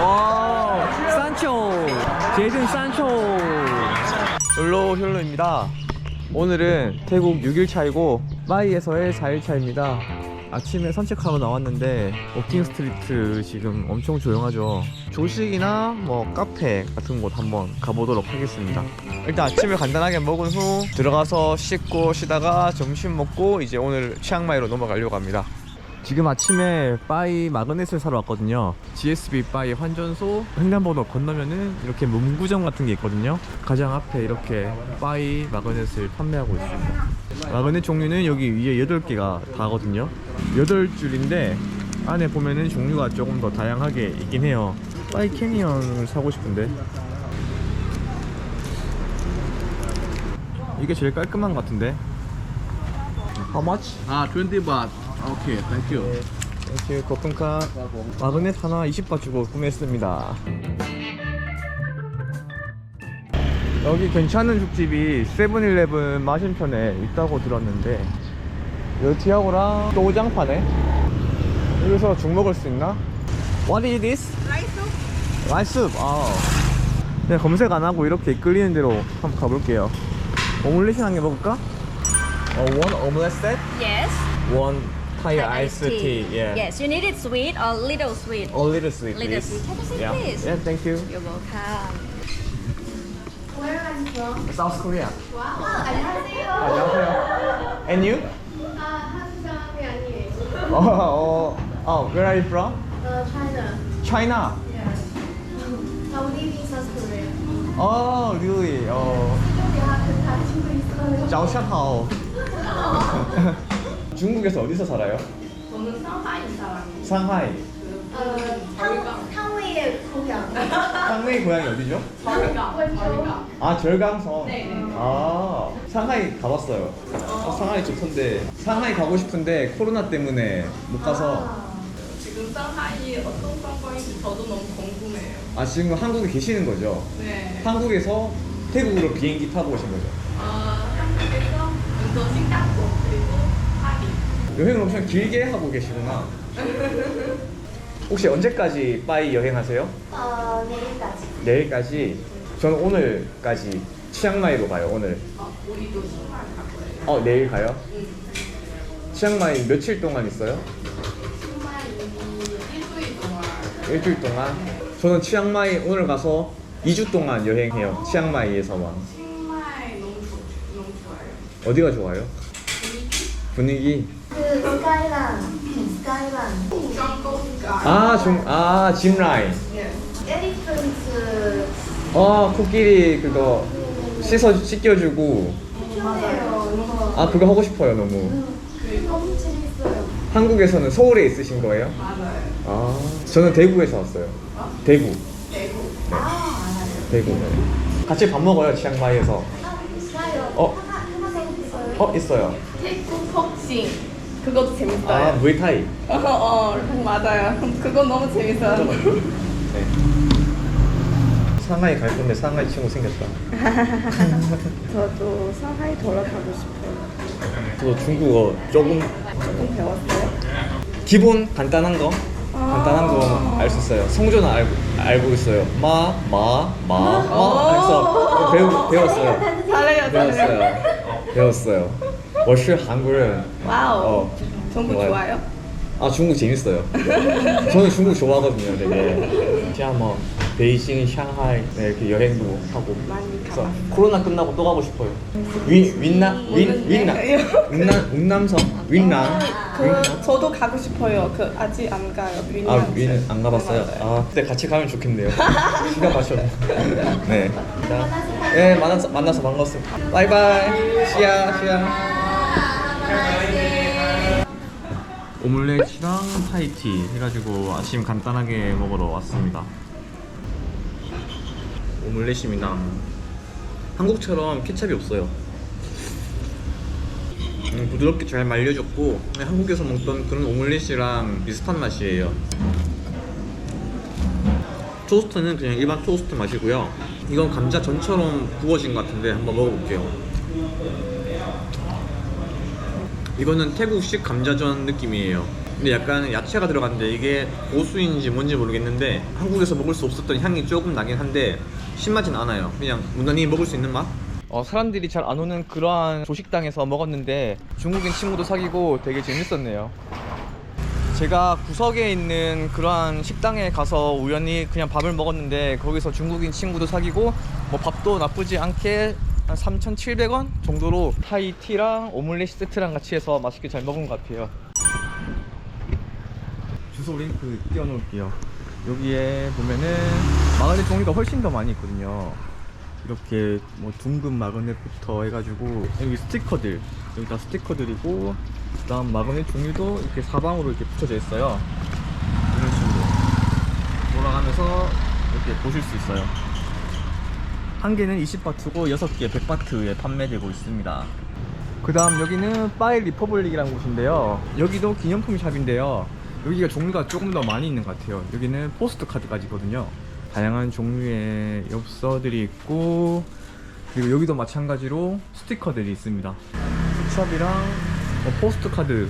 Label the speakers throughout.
Speaker 1: 와, 산초. 제이든 산초. 홀로 홀로입니다. 오늘은 태국 6일 차이고 파이에서의 4일 차입니다. 아침에 산책하러 나왔는데 워킹 스트리트 지금 엄청 조용하죠. 조식이나 뭐 카페 같은 곳 한번 가보도록 하겠습니다. 일단 아침을 간단하게 먹은 후 들어가서 씻고 쉬다가 점심 먹고 이제 오늘 치앙마이로 넘어가려고 합니다. 지금 아침에 빠이 마그넷을 사러 왔거든요. GSB 빠이 환전소 횡단보도 건너면은 이렇게 문구점 같은 게 있거든요. 가장 앞에 이렇게 빠이 마그넷을 판매하고 있습니다. 마그넷 종류는 여기 위에 8개가 다거든요. 8줄인데 안에 보면은 종류가 조금 더 다양하게 있긴 해요. 빠이 캐니언을 사고 싶은데 이게 제일 깔끔한 것 같은데. How much?
Speaker 2: 아, 20 baht. 오케이, thank you.
Speaker 1: 네, 땡큐 거품카 마그넷 하나 20바 주고 구매했습니다 여기 괜찮은 죽집이 세븐일레븐 맞은편에 있다고 들었는데 여기 티하고랑 또장 파네 여기서 죽 먹을 수 있나? What is this? 라이스 라이스 아 그냥 검색 안 하고 이렇게 이끌리는 대로 한번 가볼게요 오믈렛이나 한개 먹을까? 어, 원 오믈렛 셋?
Speaker 3: Yes.
Speaker 1: 원 Thai
Speaker 3: Thai
Speaker 1: iced tea. Yeah.
Speaker 3: Yes, you need it sweet or little sweet.
Speaker 1: A little sweet,
Speaker 3: Little
Speaker 1: please.
Speaker 3: sweet. Have a seat,
Speaker 1: yeah.
Speaker 3: please.
Speaker 1: Yeah, thank you.
Speaker 3: You're welcome.
Speaker 4: Where are you from?
Speaker 1: South Korea.
Speaker 4: Wow, 안녕하세요.
Speaker 1: 안녕하세요. And you?
Speaker 4: 아, 한국 사람이 아니에요.
Speaker 1: Oh, oh, oh, where are you from?
Speaker 4: 어, China.
Speaker 1: China.
Speaker 4: Yes. I live in South Korea.
Speaker 1: Oh, really? Oh,
Speaker 4: 한국 대
Speaker 1: 중국에서 어디서 살아요?
Speaker 5: 저는 상하이 사람이에요.
Speaker 1: 상하이.
Speaker 4: 어, 탕, 탕웨이의 고향.
Speaker 1: 상하이 고향이 어디죠?
Speaker 5: 저희가
Speaker 1: 아, 절강성.
Speaker 5: 네네.
Speaker 1: 아, 상하이 가봤어요. 어, 상하이 좋던데. 상하이 가고 싶은데 코로나 때문에 못 가서.
Speaker 5: 지금 상하이 어떤 상황인지 저도 너무 궁금해요.
Speaker 1: 아, 지금 한국에 계시는 거죠?
Speaker 5: 네.
Speaker 1: 한국에서 태국으로 비행기 타고 오신 거죠?
Speaker 5: 어, 한국에서 먼저 싱가포르 그리고 파리.
Speaker 1: 여행을 엄청 길게 하고 계시구나. 혹시 언제까지 빠이 여행하세요?
Speaker 4: 어, 내일까지.
Speaker 1: 내일까지? 저는 오늘까지 치앙마이로 가요. 오늘.
Speaker 5: 어, 우리도 신발 갈 거예요.
Speaker 1: 어 내일 가요? 치앙마이 며칠 동안 있어요?
Speaker 5: 신발 일주일 동안
Speaker 1: 일주일 동안. 저는 치앙마이 오늘 가서 2주 동안 여행해요. 치앙마이에서만.
Speaker 5: 신발 너무 좋 너무 좋아요.
Speaker 1: 어디가 좋아요? 분위기.
Speaker 4: 그 스카이란. 스카이란.
Speaker 5: 정도가.
Speaker 1: 아, 중, 아, 짚라인.
Speaker 5: 예.
Speaker 4: 에리프런트.
Speaker 1: 아, 코끼리 그거 씻어, 씻겨주고.
Speaker 4: 이거.
Speaker 1: 아, 그거 하고 싶어요, 너무.
Speaker 4: 너무 재밌어요.
Speaker 1: 한국에서는 서울에 있으신 거예요?
Speaker 5: 맞아요.
Speaker 1: 아, 저는 대구에서 왔어요. 대구.
Speaker 5: 대구.
Speaker 4: 아, 알아요.
Speaker 1: 대구. 같이 밥 먹어요, 치앙마이에서.
Speaker 4: 아, 좋아요.
Speaker 1: 어?
Speaker 4: 하나, 하나 있어요.
Speaker 1: 어, 있어요.
Speaker 5: 태국 복싱. 그것도 재밌어요.
Speaker 1: 아, 무에타이.
Speaker 5: 어, 어, 맞아요. 그거 너무 재밌어요.
Speaker 1: 네. 상하이 갈 건데 상하이 친구 생겼다.
Speaker 5: 저도 상하이 돌아가고 싶어요.
Speaker 1: 저 중국어 조금
Speaker 5: 조금 배웠어요?
Speaker 1: 기본 간단한 거 간단한 거 알 수 있어요. 성조는 알고 알고 있어요. 마, 마, 마, 마 해서 배우 배웠어요.
Speaker 5: 잘해요, 잘해요.
Speaker 1: 배웠어요. 배웠어요. 워시 한국 은
Speaker 5: 와우.
Speaker 1: 어, 정말- 정국
Speaker 5: 좋아요?
Speaker 1: 아 중국 재밌어요. 저는 중국 좋아하거든요, 되게. 진짜 뭐 베이징, 샹하이 네, 이렇게 여행도 하고.
Speaker 5: 많이
Speaker 1: 그래서
Speaker 5: 가봤어요.
Speaker 1: 코로나 끝나고 또 가고 싶어요. 윈 윈나 음, 윈 윈나 윈남 윈남성 윈남 아,
Speaker 5: 그 저도 가고 싶어요. 그 아직 안 가요. 윈남.
Speaker 1: 아윈안 가봤어요.
Speaker 5: 아
Speaker 1: 그때 같이 가면 좋겠네요. 시간 맞춰서. 네. 자, 네 만나서 만나서 반가웠어요. 바이바이. 시야 시야. 오믈렛이랑 타이티 해가지고 아침 간단하게 먹으러 왔습니다. 오믈렛입니다. 한국처럼 케찹이 없어요. 음, 부드럽게 잘 말려졌고 그냥 한국에서 먹던 그런 오믈렛이랑 비슷한 맛이에요. 토스트는 그냥 일반 토스트 맛이고요. 이건 감자 전처럼 구워진 것 같은데 한번 먹어볼게요. 이거는 태국식 감자전 느낌이에요. 근데 약간 야채가 들어갔는데 이게 고수인지 뭔지 모르겠는데 한국에서 먹을 수 없었던 향이 조금 나긴 한데 신나진 않아요. 그냥 무난히 먹을 수 있는 맛? 어, 사람들이 잘 안 오는 그러한 조식당에서 먹었는데 중국인 친구도 사귀고 되게 재밌었네요. 제가 구석에 있는 그러한 식당에 가서 우연히 그냥 밥을 먹었는데 거기서 중국인 친구도 사귀고 뭐 밥도 나쁘지 않게 한 3,700원 정도로 타이티랑 오믈렛 세트랑 같이 해서 맛있게 잘 먹은 것 같아요. 주소 링크 띄워놓을게요. 여기에 보면은 마그넷 종류가 훨씬 더 많이 있거든요. 이렇게 뭐 둥근 마그넷부터 해가지고 여기 스티커들 여기 다 스티커들이고 그 다음 마그넷 종류도 이렇게 사방으로 이렇게 붙여져 있어요. 이런 식으로 돌아가면서 이렇게 보실 수 있어요. 한 개는 20바트고 6개 100바트에 판매되고 있습니다. 그 다음 여기는 파일 리퍼블릭이라는 곳인데요. 여기도 기념품 샵인데요. 여기가 종류가 조금 더 많이 있는 것 같아요. 여기는 포스트 카드까지거든요. 다양한 종류의 엽서들이 있고 그리고 여기도 마찬가지로 스티커들이 있습니다. 샵이랑 어, 포스트 카드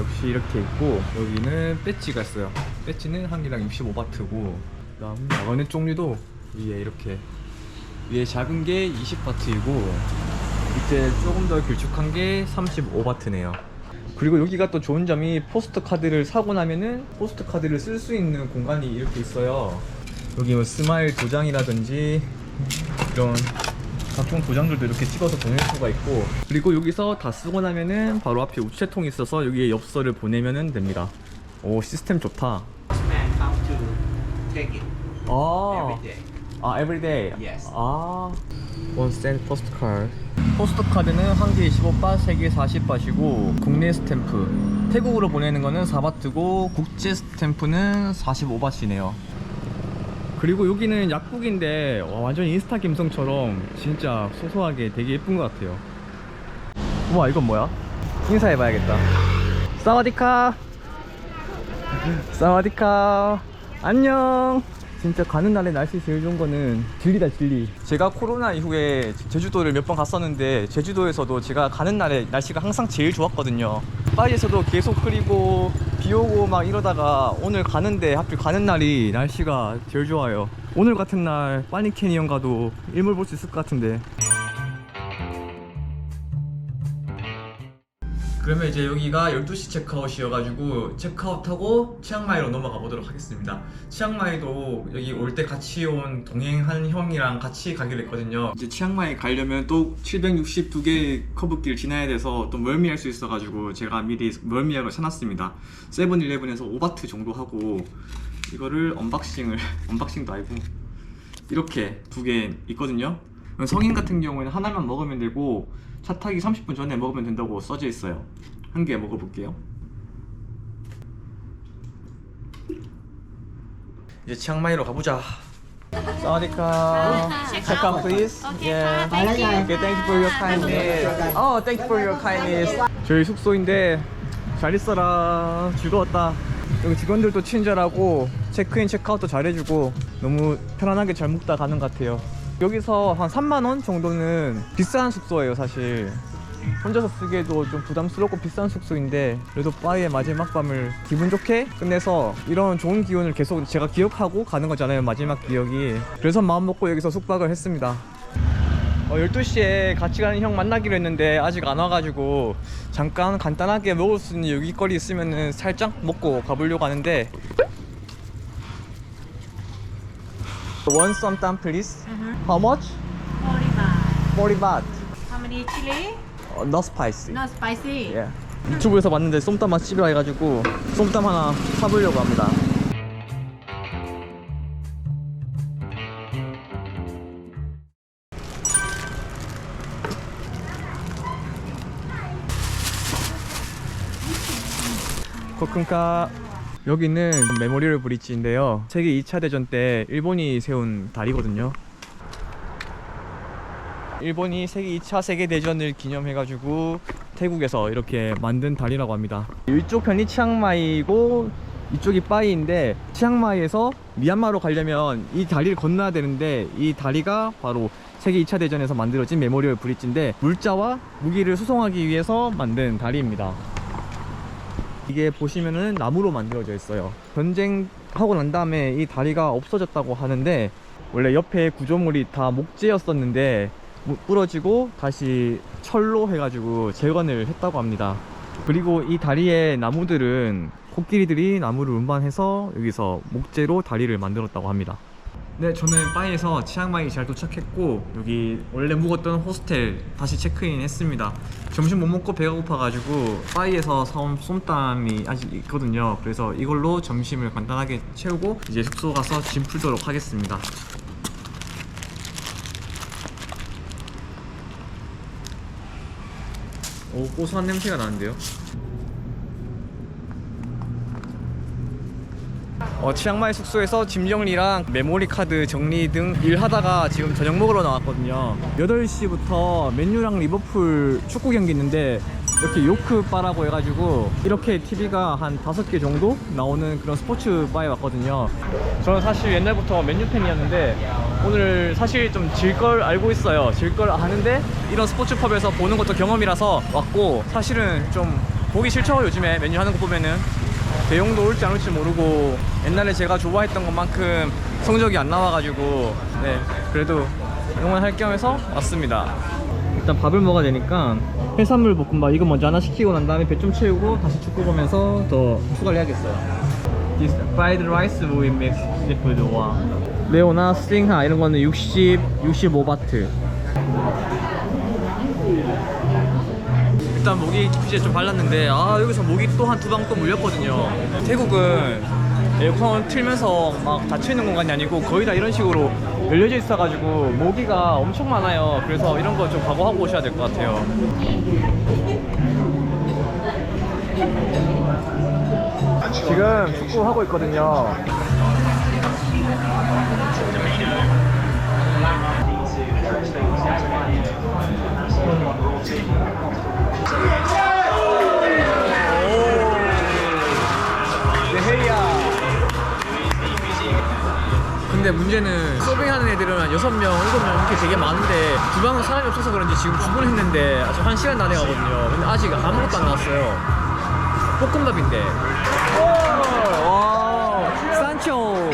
Speaker 1: 역시 이렇게 있고 여기는 배지가 있어요. 배지는 한 개당 65바트고 그다음 마그넷 종류도 위에 이렇게 위에 작은 게 20바트이고 밑에 조금 더 길쭉한 게 35바트네요. 그리고 여기가 또 좋은 점이 포스트 카드를 사고 나면은 포스트 카드를 쓸 수 있는 공간이 이렇게 있어요. 여기 뭐 스마일 도장이라든지 이런 각종 도장들도 이렇게 찍어서 보낼 수가 있고 그리고 여기서 다 쓰고 나면은 바로 앞에 우체통이 있어서 여기에 엽서를 보내면은 됩니다. 오 시스템 좋다.
Speaker 2: Man
Speaker 1: 아,
Speaker 2: every day. Yes.
Speaker 1: 아, 원 센트 포스트 카드. 포스트 카드는 한 개에 15바, 세 개에 40바시고 국내 스탬프. 태국으로 보내는 거는 4바트고 국제 스탬프는 45바시네요. 그리고 여기는 약국인데 와, 완전 인스타 감성처럼 진짜 소소하게 되게 예쁜 것 같아요. 우와 이건 뭐야? 인사해봐야겠다. 사와디카. 사와디카. 안녕. 진짜 가는 날에 날씨 제일 좋은 거는 진리다 진리. 제가 코로나 이후에 제주도를 몇 번 갔었는데 제주도에서도 제가 가는 날에 날씨가 항상 제일 좋았거든요. 파리에서도 계속 흐리고 비 오고 막 이러다가 오늘 가는데 하필 가는 날이 날씨가 제일 좋아요. 오늘 같은 날 파니 캐니언 가도 일몰 볼 수 있을 것 같은데. 그러면 이제 여기가 12시 체크아웃이어가지고 체크아웃하고 치앙마이로 넘어가 보도록 하겠습니다. 치앙마이도 여기 올 때 같이 온 동행한 형이랑 같이 가기로 했거든요. 이제 치앙마이 가려면 또 762개 커브길 지나야 돼서 또 멀미할 수 있어가지고 제가 미리 멀미약을 사놨습니다. 세븐일레븐에서 5바트 정도 하고 이거를 언박싱을 언박싱도 아니고 이렇게 두 개 있거든요. 성인 같은 경우에는 하나만 먹으면 되고 차 타기 30분 전에 먹으면 된다고 써져 있어요. 한 개 먹어볼게요. 이제 치앙마이로 가보자. 사와디카. Check out please. Yeah. Okay, thank you for your kindness. Oh, thank you for your kindness. 저희 숙소인데 잘 있어라. 즐거웠다. 여기 직원들도 친절하고 체크인 체크아웃도 잘해주고 너무 편안하게 잘 묵다 가는 것 같아요. 여기서 한 3만 원 정도는 비싼 숙소예요, 사실. 혼자서 쓰기에도 좀 부담스럽고 비싼 숙소인데 그래도 파리의 마지막 밤을 기분 좋게 끝내서 이런 좋은 기운을 계속 제가 기억하고 가는 거잖아요 마지막 기억이 그래서 마음 먹고 여기서 숙박을 했습니다 어, 12시에 같이 가는 형 만나기로 했는데 아직 안 와가지고 잠깐 간단하게 먹을 수 있는 여기거리 있으면은 살짝 먹고 가보려고 하는데 One somtam please How much?
Speaker 5: 40 baht.
Speaker 1: 40 baht
Speaker 5: How many chili?
Speaker 1: 어, No spicy
Speaker 5: Not spicy.
Speaker 1: 예. 유튜브에서 봤는데 쏨땀 맛집이라 해가지고 쏨땀 하나 사보려고 합니다. 코쿤카 여기는 메모리얼 브릿지인데요. 세계 2차 대전 때 일본이 세운 다리거든요. 일본이 세계 2차 세계 대전을 기념해가지고 태국에서 이렇게 만든 다리라고 합니다. 이쪽 편이 치앙마이고 이쪽이 빠이인데 치앙마이에서 미얀마로 가려면 이 다리를 건너야 되는데 이 다리가 바로 세계 2차 대전에서 만들어진 메모리얼 브릿지인데 물자와 무기를 수송하기 위해서 만든 다리입니다. 이게 보시면은 나무로 만들어져 있어요. 전쟁하고 난 다음에 이 다리가 없어졌다고 하는데 원래 옆에 구조물이 다 목재였었는데 무- 부러지고 다시 철로 해가지고 재건을 했다고 합니다. 그리고 이 다리의 나무들은 코끼리들이 나무를 운반해서 여기서 목재로 다리를 만들었다고 합니다. 네, 저는 바이에서 치앙마이 잘 도착했고 여기 원래 묵었던 호스텔 다시 체크인 했습니다. 점심 못 먹고 배가 고파가지고 바이에서 사온 솜땀이 아직 있거든요. 그래서 이걸로 점심을 간단하게 채우고 이제 숙소 가서 짐 풀도록 하겠습니다. 오, 고소한 냄새가 나는데요. 어, 치앙마이 숙소에서 짐 정리랑 메모리 카드 정리 등 일하다가 지금 저녁 먹으러 나왔거든요. 8시부터 맨유랑 리버풀 축구 경기 있는데 이렇게 요크바라고 해가지고 이렇게 TV가 한 5개 정도 나오는 그런 스포츠 바에 왔거든요. 저는 사실 옛날부터 맨유 팬이었는데 오늘 사실 좀 질 걸 알고 있어요. 질 걸 아는데 이런 스포츠 펍에서 보는 것도 경험이라서 왔고 사실은 좀 보기 싫죠 요즘에 맨유 하는 거 보면은 대용도 올지 안 올지 모르고 옛날에 제가 좋아했던 것만큼 성적이 안 나와가지고 네 그래도 응원할 겸 해서 왔습니다. 일단 밥을 먹어야 되니까 해산물 볶음밥 이거 먼저 하나 시키고 난 다음에 배 좀 채우고 다시 축구 보면서 더 추가를 해야겠어요. This fried rice with mixed seafood 와 레오나 스팅하 이런 거는 60, 65바트 일단 모기 기피제 좀 발랐는데 아 여기서 모기 또 한 두 방 또 물렸거든요. 태국은 에어컨 틀면서 막 닫혀있는 공간이 아니고 거의 다 이런 식으로 열려져 있어가지고 모기가 엄청 많아요. 그래서 이런 거 좀 각오하고 오셔야 될 것 같아요. 지금 축구 하고 있거든요 애들은 한 6명, 7명 이렇게 되게 많은데 주방은 사람이 없어서 그런지 지금 주문했는데 아직 한 시간 다 돼가거든요. 근데 아직 아무것도 안 나왔어요. 볶음밥인데. 와 산초.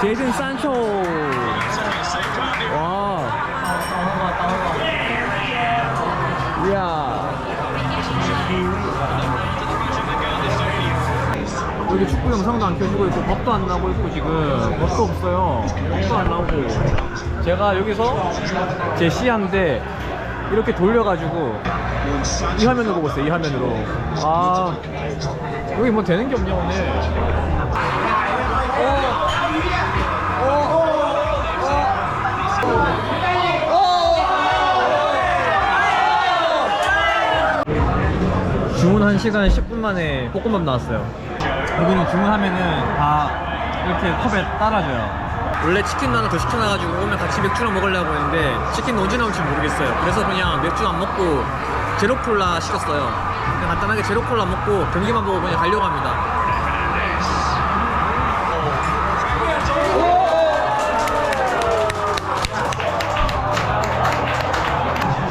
Speaker 1: 제든 산초 여기 축구 영상도 안 켜지고 있고 밥도 안 나오고 있고 지금. 밥도 없어요. 밥도 안 나오고. 제가 여기서 제 시야인데 이렇게 돌려가지고 이 화면으로 보고 있어요 이 화면으로. 아 여기 뭐 되는 게 없냐 오늘. 어. 어. 주문 1시간 10분 만에 볶음밥 나왔어요 여기는 주문하면은 다 이렇게 컵에 따라줘요 원래 치킨 하나 더 시켜놔가지고 오면 같이 맥주랑 먹으려고 했는데 치킨 언제 나올지 모르겠어요 그래서 그냥 맥주 안 먹고 제로 콜라 시켰어요 그냥 간단하게 제로 콜라 먹고 경기만 보고 그냥 가려고 합니다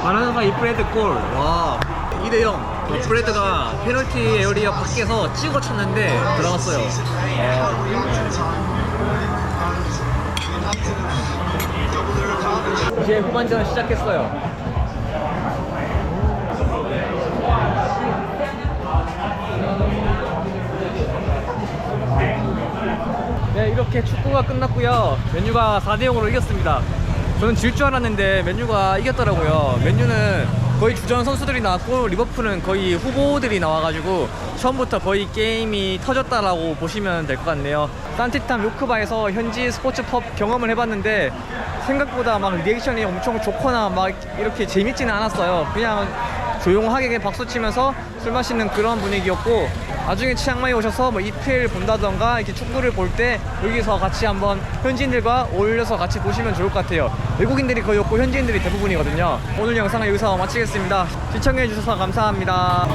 Speaker 1: 바나나가 이 브레드 골. 와. 2대0. 브레드가 페널티 에어리어 밖에서 찍어 쳤는데 들어갔어요. 이제 후반전 시작했어요. 네, 이렇게 축구가 끝났고요. 맨유가 4대 0으로 이겼습니다. 저는 질 줄 알았는데 맨유가 이겼더라고요. 맨유는 거의 주전 선수들이 나왔고 리버풀은 거의 후보들이 나와가지고 처음부터 거의 게임이 터졌다라고 보시면 될 것 같네요. 산티탐 요크바에서 현지 스포츠 펍 경험을 해봤는데 생각보다 막 리액션이 엄청 좋거나 막 이렇게 재밌지는 않았어요. 그냥 조용하게 박수 치면서 술 마시는 그런 분위기였고 나중에 치앙마이 오셔서 뭐 이틀 본다던가 이렇게 축구를 볼 때 여기서 같이 한번 현지인들과 어울려서 같이 보시면 좋을 것 같아요. 외국인들이 거의 없고 현지인들이 대부분이거든요. 오늘 영상은 여기서 마치겠습니다. 시청해 주셔서 감사합니다